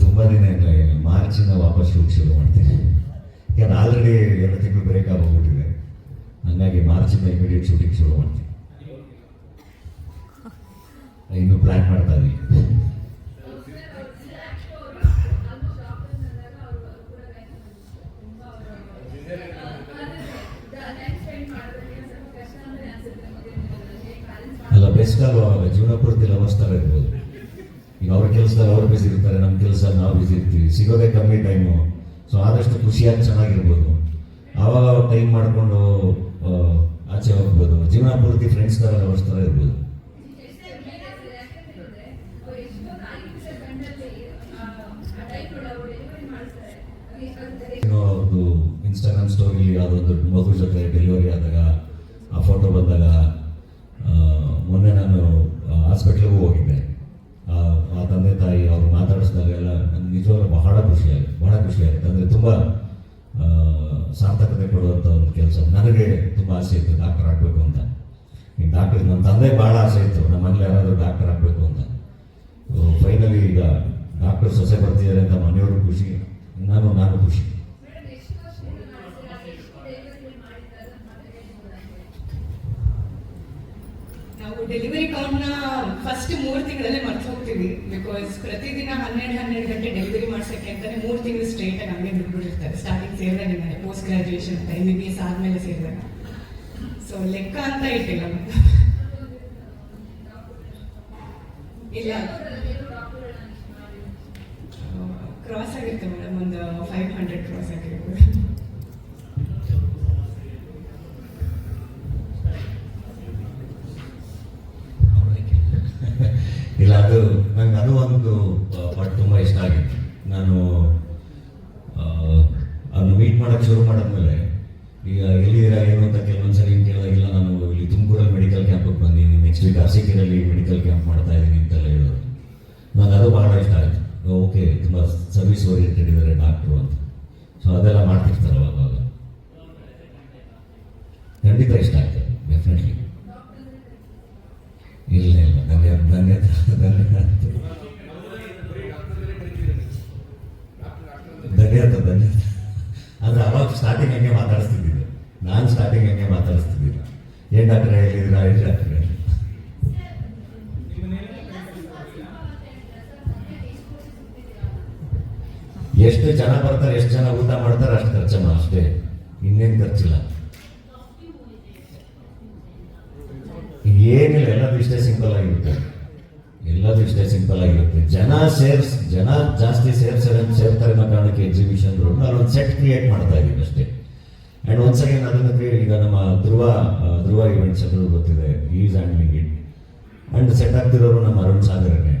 ತುಂಬ ದಿನ ಇಲ್ಲ ಏನು ಮಾರ್ಚಿಂದ ವಾಪಸ್ ಶೂಟ್ ಶುರು ಮಾಡ್ತೀನಿ. ಯಾಕಂದ್ರೆ ಆಲ್ರೆಡಿ ಎರಡು ತಿಂಗಳು ಬ್ರೇಕ್ ಆಗೋಗ್ಬಿಟ್ಟಿದೆ ಹಂಗಾಗಿ ಮಾರ್ಚಿಂದ ಇಮಿಡಿಯೇಟ್ ಶೂಟಿಂಗ್ ಶುರು ಮಾಡ್ತೀನಿ. ಇನ್ನು ಪ್ಲ್ಯಾನ್ ಮಾಡ್ತಾ ಇದ್ದೀವಿ ಅಲ್ಲ ಬೆಸ್ಟ್ ಆಗುವಾಗ ಜೀವನ ಪೂರ್ತಿ ಇರ್ಬೋದು. ಈಗ ಅವ್ರ ಕೆಲಸದಲ್ಲಿ ಅವ್ರು ಬಿಸಿ ಇರ್ತಾರೆ ನಮ್ಮ ಕೆಲಸ ನಾವು ಬಿಸಿ ಇರ್ತೀವಿ. ಸಿಗೋದೇ ಕಮ್ಮಿ ಟೈಮು ಸೊ ಆದಷ್ಟು ಖುಷಿಯಾಗಿ ಚೆನ್ನಾಗಿರ್ಬೋದು. ಆವಾಗ ಟೈಮ್ ಮಾಡಿಕೊಂಡು ಆಚೆ ಹೋಗ್ಬೋದು. ಜೀವನ ಪೂರ್ತಿ ಫ್ರೆಂಡ್ಸ್ ಥರ ಲವರ್ಸ್ ಥರ ಇರ್ಬೋದು. ಅವ್ರದ್ದು ಇನ್ಸ್ಟಾಗ್ರಾಮ್ ಸ್ಟೋರಿ ಯಾವುದೊಂದು ಮಗು ಜೊತೆ ಡೆಲಿವರಿ ಆದಾಗ, ಆ ಫೋಟೋ ಬಂದಾಗ ಮೊನ್ನೆ ನಾನು ಹಾಸ್ಪಿಟ್ಲಿಗೂ ಹೋಗಿದ್ದೆ ಆ ಆ ತಂದೆ ತಾಯಿ ಅವ್ರು ಮಾತಾಡಿಸಿದಾಗ ಎಲ್ಲ ನನಗೆ ನಿಜವಾಗ್ಲೂ ಬಹಳ ಖುಷಿಯಾಗುತ್ತೆ ಬಹಳ ಖುಷಿಯಾಗುತ್ತೆ. ಅಂದರೆ ತುಂಬ ಸಾರ್ಥಕತೆ ಕೊಡುವಂಥ ಒಂದು ಕೆಲಸ. ನನಗೆ ತುಂಬ ಆಸೆ ಇತ್ತು ಡಾಕ್ಟರ್ ಆಗಬೇಕು ಅಂತ. ಈಗ ಡಾಕ್ಟರ್ ನನ್ನ ತಂದೆ ಭಾಳ ಆಸೆ ಇತ್ತು. ನಮ್ಮ ಮನೇಲಿ ಯಾರಾದರೂ ಡಾಕ್ಟರ್ ಆಗಬೇಕು ಅಂತ. ಫೈನಲಿ ಈಗ ಡಾಕ್ಟರ್ ಸೊಸೆ ಬರ್ತಿದ್ದಾರೆ ಅಂತ ಮನೆಯವರು ಖುಷಿ. ನಾನು ನಾನು ಖುಷಿ. ಡೆಲಿವರಿ ಕೌಂಟ್ನ ಫಸ್ಟ್ ಮೂರು ತಿಂಗಳಲ್ಲೇ ಮರ್ತು ಹೋಗ್ತೀವಿ ಬಿಕಾಸ್ ಪ್ರತಿದಿನ ಹನ್ನೆರಡು ಹನ್ನೆರಡು ಗಂಟೆ ಡೆಲಿವರಿ ಮಾಡ್ಸಕ್ಕೆ ಅಂತಾನೆ ಮೂರು ತಿಂಗಳು ಸ್ಟ್ರೇಟ್ ಆಗಿ ಹಂಗೆ ಬಿಟ್ಬಿಟ್ಟಿರ್ತಾರೆ. ಸ್ಟಾರ್ಟಿಂಗ್ ಸೇರಿದಾಗಿದ್ದಾರೆ ಪೋಸ್ಟ್ ಗ್ರಾಜುಯೇಷನ್ ಅಂತ ಎಂ ಬಿ ಬಿ ಎಸ್ ಆದ್ಮೇಲೆ ಸೇರಿದಾಗ ಸೊ ಲೆಕ್ಕ ಅಂತ ಇಟ್ಟಿಲ್ಲ. ಇಲ್ಲ. ಕ್ರಾಸ್ ಆಗಿತ್ತು ಮೇಡಮ್ ಒಂದು ಫೈವ್ ಹಂಡ್ರೆಡ್ ಕ್ರಾಸ್ ಆಗಿರ್ಬೋದು ಅರಸೀಕೆರೆಯಲ್ಲಿ ಮೆಡಿಕಲ್ ಕ್ಯಾಂಪ್ ಮಾಡ್ತಾ ಇದ್ದೀನಿ ಅಂತೆಲ್ಲ ಹೇಳೋದು ನನಗೆ ಅದು ಭಾಳ ಇಷ್ಟ ಆಯಿತು. ಓಕೆ ತುಂಬ ಸರ್ವಿಸ್ ಓರಿಯೆಂಟೆಡ್ ಇದ್ದಾರೆ ಡಾಕ್ಟ್ರು ಅಂತ. ಸೊ ಅದೆಲ್ಲ ಮಾಡ್ತಿರ್ತಾರಲ್ಲ ಅವಾಗ ಖಂಡಿತ ಇಷ್ಟ ಆಗ್ತದೆ ಡೆಫಿನೆಟ್ಲಿ ಇಲ್ಲ ಇಲ್ಲ. ಧನ್ಯ ಧನ್ಯತೆ ಧನ್ಯತೆ ಧನ್ಯತೆ ಆದರೆ ಅವಾಗ ಸ್ಟಾರ್ಟಿಂಗ್ ಹಂಗೆ ಮಾತಾಡಿಸ್ತಿದ್ದಿದ್ದು. ನಾನು ಸ್ಟಾರ್ಟಿಂಗ್ ಹಂಗೆ ಮಾತಾಡಿಸ್ತಿದ್ದಿಲ್ಲ. ಏನು ಡಾಕ್ಟ್ರೆ ಹೇಳಿದ್ದೀರಾ ಏನು ಡಾಕ್ಟ್ರೆ ಎಷ್ಟು ಜನ ಬರ್ತಾರೆ, ಎಷ್ಟು ಜನ ಊಟ ಮಾಡ್ತಾರೆ ಅಷ್ಟು ಖರ್ಚಮ್ಮ ಅಷ್ಟೇ. ಇನ್ನೇನು ಖರ್ಚಿಲ್ಲ. ಏನಿಲ್ಲ ಎಲ್ಲದೂ ಇಷ್ಟೇ ಸಿಂಪಲ್ ಆಗಿರುತ್ತೆ. ಎಲ್ಲದು ಇಷ್ಟೇ ಸಿಂಪಲ್ ಆಗಿರುತ್ತೆ. ಜನ ಸೇರ್ಸ್, ಜನ ಜಾಸ್ತಿ ಸೇರ್ತಾರೆ ಸೇರ್ತಾರೆ ಅನ್ನೋ ಕಾರಣಕ್ಕೆ ಎಕ್ಸಿಬಿಷನ್ ರೋಡ್ ಅಲ್ಲೊಂದು ಸೆಟ್ ಕ್ರಿಯೇಟ್ ಮಾಡ್ತಾ ಇದ್ದೀವಿ ಅಷ್ಟೇ. ಆ್ಯಂಡ್ ಒನ್ಸ್ ಅಗೇನ್ ಅದನ್ನು ಈಗ ನಮ್ಮ ಧ್ರುವ ಧ್ರುವ ಇವೆಂಟ್ಸ್ ಎಲ್ಲರೂ ಗೊತ್ತಿದೆ is handling it and set ಆಗ್ತಿರೋರು ನಮ್ಮ ಅರುಣ್ ಸಾಗರನೇ.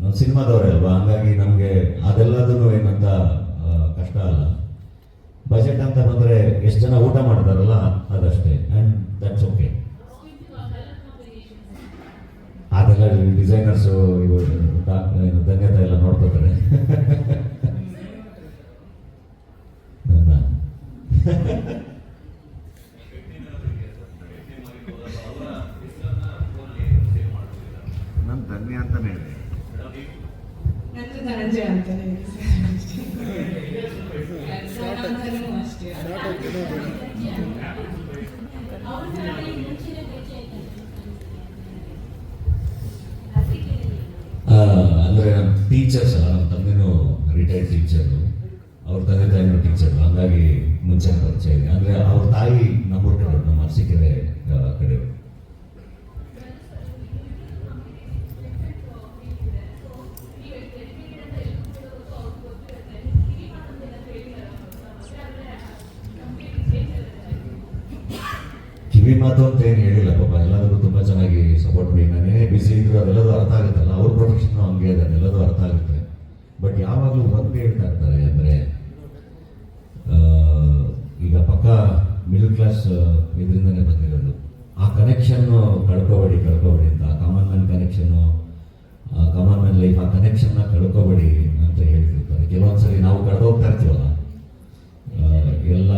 ನಾವು ಸಿನಿಮಾದವರೇ ಅಲ್ವಾ? ಹಂಗಾಗಿ ನಮಗೆ ಅದೆಲ್ಲದೂ ಏನಂತ ಕಷ್ಟ ಅಲ್ಲ. ಬಜೆಟ್ ಅಂತ ಬಂದರೆ ಎಷ್ಟು ಜನ ಊಟ ಮಾಡ್ತಾರಲ್ಲ ಅದಷ್ಟೇ. ಆ್ಯಂಡ್ ದಟ್ಸ್ ಓಕೆ ಅದೆಲ್ಲ ಡಿಸೈನರ್ಸು ಇವು ಟೀಚರ್ಸ್ ಅಲ್ಲ, ನಮ್ಮ ತಂದೆನೂ ರಿಟೈರ್ಡ್ ಟೀಚರು ಅವ್ರ ತಂದೆ ತಾಯಿನೂ ಟೀಚರ್ ಹಂಗಾಗಿ ಮುಂಚೆ ಪರಿಚಯ ಇದೆ ಅಂದರೆ ಅವ್ರ ತಾಯಿ ನಮ್ಮ ಕಡೆ ನಮ್ಮ ಅರಸೀಕೆರೆ ಕಡೆ. ಕಿವಿ ಮಾತು ಅಂತ ಏನು ಹೇಳಿಲ್ಲ ಪಾಪ. ಎಲ್ಲದಕ್ಕೂ ತುಂಬ ಚೆನ್ನಾಗಿ ಸಪೋರ್ಟ್ ಮಾಡಿ ನಾನೇನೇ ಬಿಸಿ ಇದ್ರು ಅದೆಲ್ಲದೂ ಅರ್ಥ ಆಗುತ್ತಲ್ಲ. ಅವ್ರ ಪ್ರೊಫೆಷನ್ ಹಂಗೆ ಇದೆ, ಅದೆಲ್ಲದೂ ಆಗುತ್ತೆ. ಬಟ್ ಯಾವಾಗಲೂ ಒಂದು ಹೇಳ್ತಾ ಇರ್ತಾರೆ ಅಂದರೆ ಈಗ ಪಕ್ಕ ಮಿಡಲ್ ಕ್ಲಾಸ್ ಇದರಿಂದನೇ ಬಂದಿರೋದು. ಆ ಕನೆಕ್ಷನ್ನು ಕಳ್ಕೊಬೇಡಿ ಕಳ್ಕೊಬೇಡಿ ಅಂತ. ಕಾಮನ್ ಮ್ಯಾನ್ ಕನೆಕ್ಷನ್ನು ಕಾಮನ್ ಮ್ಯಾನ್ ಲೈಫ್ ಆ ಕನೆಕ್ಷನ್ನ ಕಳ್ಕೊಬೇಡಿ ಅಂತ ಹೇಳ್ತಿರ್ತಾರೆ ಕೆಲವೊಂದ್ಸರಿ ನಾವು ಕಳೆದೋಗ್ತಾ ಇರ್ತೀವಲ್ಲ ಆ, ಎಲ್ಲ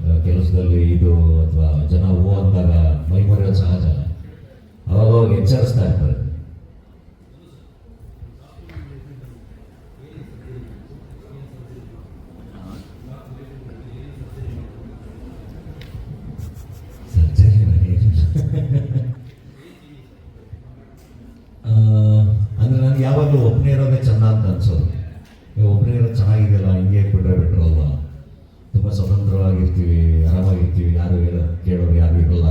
ಆ, ಕೆಲಸದಲ್ಲಿ ಇದು ಅಥವಾ ಜನ ಹೂ ಅಂದಾಗ ಮೈ ಮರೆಯೋದು ಸಹಜ ಅವಾಗ ಅವಾಗ ಎಚ್ಚರಿಸ್ತಾ ಇರ್ತಾರೆ ನನಗೆ ಯಾವಾಗಲೂ ಒಬ್ಬನೇ ಇರೋದೇ ಚೆಂದ ಅಂತ ಅನ್ಸೋದು. ನೀವು ಒಬ್ಬರೇ ಚೆನ್ನಾಗಿದೆಯಲ್ಲ, ಹಿಂಗೆ ಇಟ್ಬಿಟ್ರೆ ಬಿಟ್ಟರು ಅಲ್ವಾ? ತುಂಬ ಸ್ವತಂತ್ರವಾಗಿರ್ತೀವಿ, ಆರಾಮಾಗಿರ್ತೀವಿ, ಯಾರು ಏನೋ ಕೇಳೋರು ಯಾರು ಇರಲ್ಲ.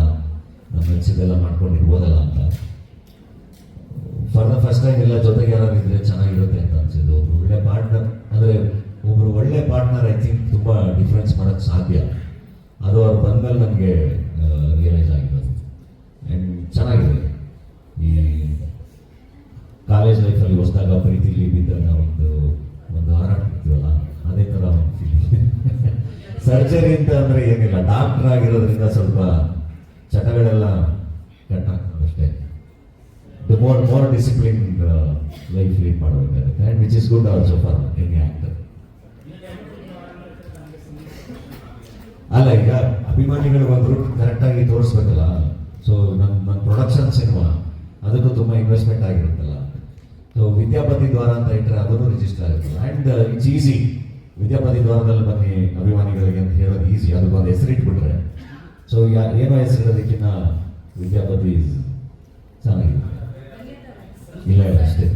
ನಮ್ಮ ಮನಸ್ಸಿದೆಲ್ಲ ಮಾಡ್ಕೊಂಡು ಇರ್ಬೋದಲ್ಲ ಅಂತ. ಫಾರ್ ದ ಫಸ್ಟ್ ಟೈಮ್ ಎಲ್ಲ ಜೊತೆಗೆ ಯಾರಾದ್ರೆ ಚೆನ್ನಾಗಿರುತ್ತೆ ಅಂತ ಅನ್ಸಿದ್ದು. ಒಬ್ರು ಒಳ್ಳೆ ಪಾರ್ಟ್ನರ್, ಅಂದರೆ ಒಬ್ರು ಒಳ್ಳೆ ಪಾರ್ಟ್ನರ್ ಐ ಥಿಂಕ್ ತುಂಬ ಡಿಫ್ರೆನ್ಸ್ ಮಾಡೋಕ್ಕೆ ಸಾಧ್ಯ. ಅದು ಅವ್ರು ಬಂದಮೇಲೆ ನನಗೆ ರಿಯಲೈಸ್ ಆಗಿರೋದು. ಆ್ಯಂಡ್ ಚೆನ್ನಾಗಿದೆ. ಕಾಲೇಜ್ ಲೈಫಲ್ಲಿ ಹೊಸದಾಗ ಪ್ರೀತಿಲಿ ಬಿದ್ದಾಗ ಒಂದು ಒಂದು ಹಾರಾಡ್ತಿರ್ತೀವಲ್ಲ ಅದೇ ಥರ ಒಂದು ಫೀಲಿಂಗ್ ಸರ್ಜರಿ ಅಂತ ಅಂದರೆ ಏನಿಲ್ಲ. ಡಾಕ್ಟರ್ ಆಗಿರೋದ್ರಿಂದ ಸ್ವಲ್ಪ ಚಟಗಳೆಲ್ಲ ಕಟ್ ಅಷ್ಟೇ. More more discipline life lead ಮಾಡಬೇಕಾಗುತ್ತೆ. And which is good also for any actor ಅಲ್ಲ, ಈಗ ಅಭಿಮಾನಿಗಳಿಗೆ ಒಂದು ಕರೆಕ್ಟಾಗಿ ತೋರಿಸ್ಬೇಕಲ್ಲ? ಸೊ ನನ್ನ ನನ್ನ ಪ್ರೊಡಕ್ಷನ್ ಸಿನಿಮಾ ಅದಕ್ಕೂ ತುಂಬ ಇನ್ವೆಸ್ಟ್ಮೆಂಟ್ ಆಗಿರುತ್ತಲ್ಲ. ಸೊ ವಿದ್ಯಾಪತಿ ದ್ವಾರ ಅಂತ ಇಟ್ಟರೆ ಅದನ್ನು ರಿಜಿಸ್ಟರ್ ಆಗುತ್ತೆ. ಆ್ಯಂಡ್ ಇಟ್ಸ್ ಈಸಿ ವಿದ್ಯಾಪತಿ ದ್ವಾರದಲ್ಲಿ ಬನ್ನಿ ಅಭಿಮಾನಿಗಳಿಗೆ ಅಂತ ಹೇಳೋದು ಈಸಿ ಅದಕ್ಕೊಂದು ಹೆಸರಿಟ್ಬಿಟ್ರೆ ಸೊ ಯಾ, ಏನೋ ಹೆಸರಿಡೋದಕ್ಕಿಂತ ವಿದ್ಯಾಪತಿ ಚೆನ್ನಾಗಿದೆ. ಇಲ್ಲ ಇಲ್ಲ, ಅಷ್ಟೇ.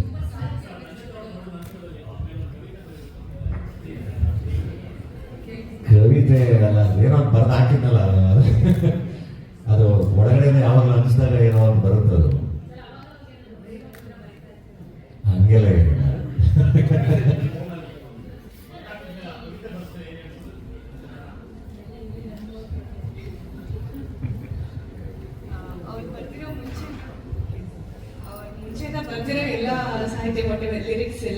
ಕವಿತೆ ಅಲ್ಲ, ಏನೋ ಬರ್ದು ಹಾಕಿದ್ನಲ್ಲ ಅದು. ಒಳಗಡೆನೆ ಒಳಗಡೆ ಯಾವಾಗಲೂ ಅನಿಸ್ದಾಗ ಏನೋ ಒಂದು ಬರುತ್ತೆ ಅದು ಹಂಗೆಲ್ಲ ಏನಿಲ್ಲ ಅವ್ರು ಬರ್ತಿರೋ ಮುಂಚೆ ಅವ್ರು ಮುಂಚೆಯಿಂದ ಬರ್ತಿರೋ ಎಲ್ಲ ಸಾಹಿತ್ಯ ಒಟ್ಟಿಗೆ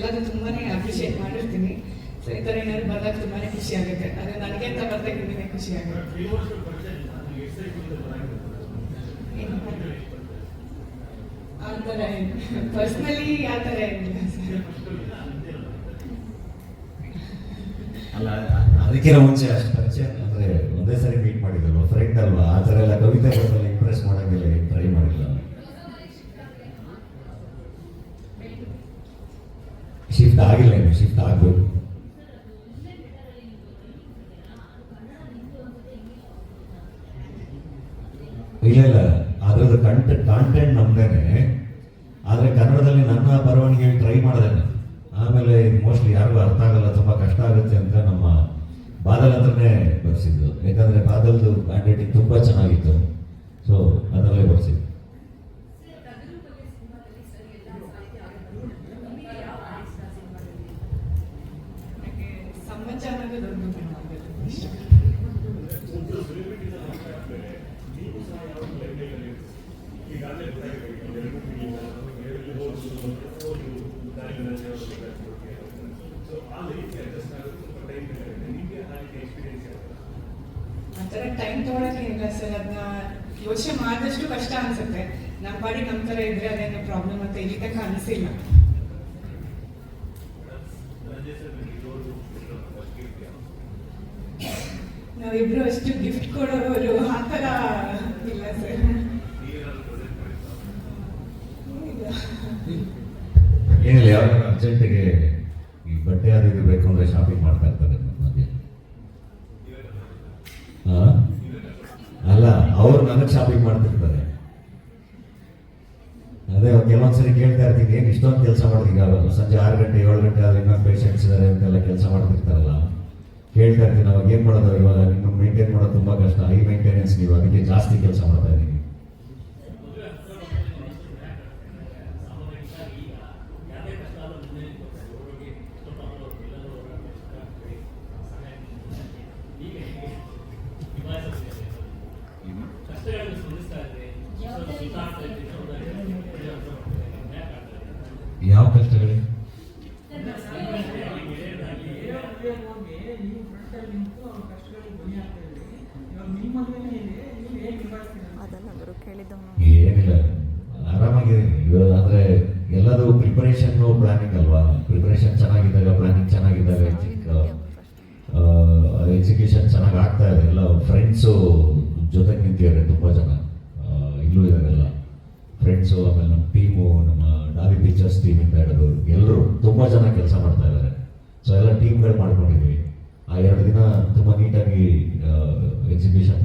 ಲಿರಿಕ್ಸ್ ತುಂಬಾ ಅಪ್ರಿಷಿಯೇಟ್ ಮಾಡಿರ್ತೀನಿ. ಸೊ ಈ ಥರ ಏನಾದ್ರು ಬಂದಾಗ ತುಂಬಾ ಖುಷಿ ಆಗುತ್ತೆ. ಅದು ನನಗೆ ಅಂತ ಬರ್ತಾ ಇದ್ದೀನಿ ಖುಷಿ ಆಗುತ್ತೆ? ಆ ಥರ ಪರ್ಸ್ನಲಿ ಆ ಥರ ಏನಿಲ್ಲ ಅಲ್ಲ ಅದಕ್ಕಿಂತ ಮುಂಚೆ ಅಷ್ಟು ಪರಿಚಯ ಅಂದ್ರೆ ಒಂದೇ ಸರಿ ಮೀಟ್ ಮಾಡಿದ್ರು ಫ್ರೆಂಡ್ ಅಲ್ವಾ? ಆ ಥರ ಎಲ್ಲ ಕವಿತೆ ಶಿಫ್ಟ್ ಆಗಿಲ್ಲ, ಇನ್ನು ಶಿಫ್ಟ್ ಆಗ್ಬೇಕು. ಇಲ್ಲ ಇಲ್ಲ. ಅದರದ್ದು ಕಂಟೆ ಕಾಂಟೆಂಟ್ ನಮ್ದೇನೆ. ಆದರೆ ಕನ್ನಡದಲ್ಲಿ ನನ್ನ ಬರವಣಿಗೆ ಟ್ರೈ ಮಾಡಿದೆ ಆಮೇಲೆ ಇದು ಮೋಸ್ಟ್ಲಿ ಯಾರಿಗೂ ಅರ್ಥ ಆಗಲ್ಲ, ತುಂಬ ಕಷ್ಟ ಆಗುತ್ತೆ ಅಂತ ನಮ್ಮ ಬಾದಲ್ ಹತ್ರನೇ ಬರ್ಸಿದ್ದು. ಯಾಕಂದರೆ ಬಾದಲ್ದು ಹ್ಯಾಂಡ್ ತುಂಬ ಚೆನ್ನಾಗಿತ್ತು. ಸೊ ಅದರಲ್ಲೇ ಬರ್ಸಿದ್ದು. ಅನ್ನೋದು ದೊಡ್ಡ ಆತರ ಟೈಮ್ ತಗೊಳಕ್ಕೆ ಇಲ್ಲ ಸರ್, ಅದನ್ನ ಯೋಚನೆ ಮಾಡಿದಷ್ಟು ಕಷ್ಟ ಅನ್ಸುತ್ತೆ. ನಮ್ಮ ಪಾಡಿ ನಮ್ಮ ಥರ ಇದ್ರೆ ಅದೇನೋ ಪ್ರಾಬ್ಲಮ್ ಅಂತ ಇಲ್ಲಿ ತನಕ ಅನಿಸಿಲ್ಲ. ಅಷ್ಟು ಗಿಫ್ಟ್ ಕೊಡೋರು ಆ ಇಲ್ಲ ಸರ್. ಏನಿಲ್ಲ ಯಾವ ಅರ್ಜೆಂಟಿಗೆ ಈ ಬಟ್ಟೆ ಅದು ಬೇಕು ಅಂದ್ರೆ ಶಾಪಿಂಗ್ ಮಾಡ್ತಾ ಇರ್ತಾರೆ ಮಧ್ಯೆ ಅಲ್ಲ, ಅವ್ರು ನನಗೆ ಶಾಪಿಂಗ್ ಮಾಡ್ತಿರ್ತಾರೆ. ಅದೇ ಕೆಲವೊಂದ್ಸರಿ ಕೇಳ್ತಾ ಇರ್ತೀನಿ, ಏನು ಇಷ್ಟೊಂದು ಕೆಲಸ ಮಾಡೋದೀಗ ಸಂಜೆ ಆರು ಗಂಟೆ, ಏಳು ಗಂಟೆ ಆದ್ರೆ ಇನ್ನೊಂದು ಪೇಷಂಟ್ಸ್ ಇದ್ದಾರೆ ಅಂತೆಲ್ಲ ಕೆಲಸ ಮಾಡ್ತಿರ್ತಾರಲ್ಲ. ಕೇಳ್ತಾ ಇರ್ತೀನಿ. ಅವಾಗ ಏನು ಮಾಡೋದು? ಇವಾಗ ನಿಮ್ಮ ಮೇಂಟೈನ್ ಮಾಡೋದು ತುಂಬ ಕಷ್ಟ. ಹೈ ಮೇಂಟೆನೆನ್ಸ್ ನೀವು ಅದಕ್ಕೆ ಜಾಸ್ತಿ ಕೆಲಸ ಮಾಡ್ತಾ ಇದ್ದೀನಿ ಅದನ್ನಾದರೂ ಕೇಳಿದ್ದವನು ಏನಿಲ್ಲ. ಆರಾಮಾಗಿದ್ದೀನಿ ಇವಾಗ ಅಂದರೆ ಎಲ್ಲದೂ ಪ್ರಿಪರೇಷನ್ ಪ್ಲಾನಿಂಗ್ ಅಲ್ವಾ? ಪ್ರಿಪರೇಷನ್ ಚೆನ್ನಾಗಿದ್ದಾಗ ಪ್ಲಾನಿಂಗ್ ಚೆನ್ನಾಗಿದ್ದಾಗ ಎಕ್ಸಿಕ್ಯೂಷನ್ ಚೆನ್ನಾಗಿ ಆಗ್ತಾ ಇದೆ. ಎಲ್ಲ ಫ್ರೆಂಡ್ಸು ಜೊತೆಗೆ ನಿಂತಿದ್ದಾರೆ ತುಂಬ ಜನ. ಇಲ್ಲೂ ಇದ್ದಾರೆಲ್ಲ ಫ್ರೆಂಡ್ಸು ಆಮೇಲೆ ನಮ್ಮ ಟೀಮು ನಮ್ಮ ಡಾಲಿ ಪಿಕ್ಚರ್ಸ್ ಟೀಮಿಂದ ಹಿಡಿದು ಎಲ್ಲರೂ ತುಂಬ ಜನ ಕೆಲಸ ಮಾಡ್ತಾ ಇದ್ದಾರೆ. ಸೊ ಎಲ್ಲ ಟೀಮ್ಗಳು ಮಾಡ್ಕೊಂಡಿದ್ವಿ. ఆ ಎರಡು ದಿನ ತುಂಬ ನೀಟಾಗಿ ಎಕ್ಸಿಬಿಷನ್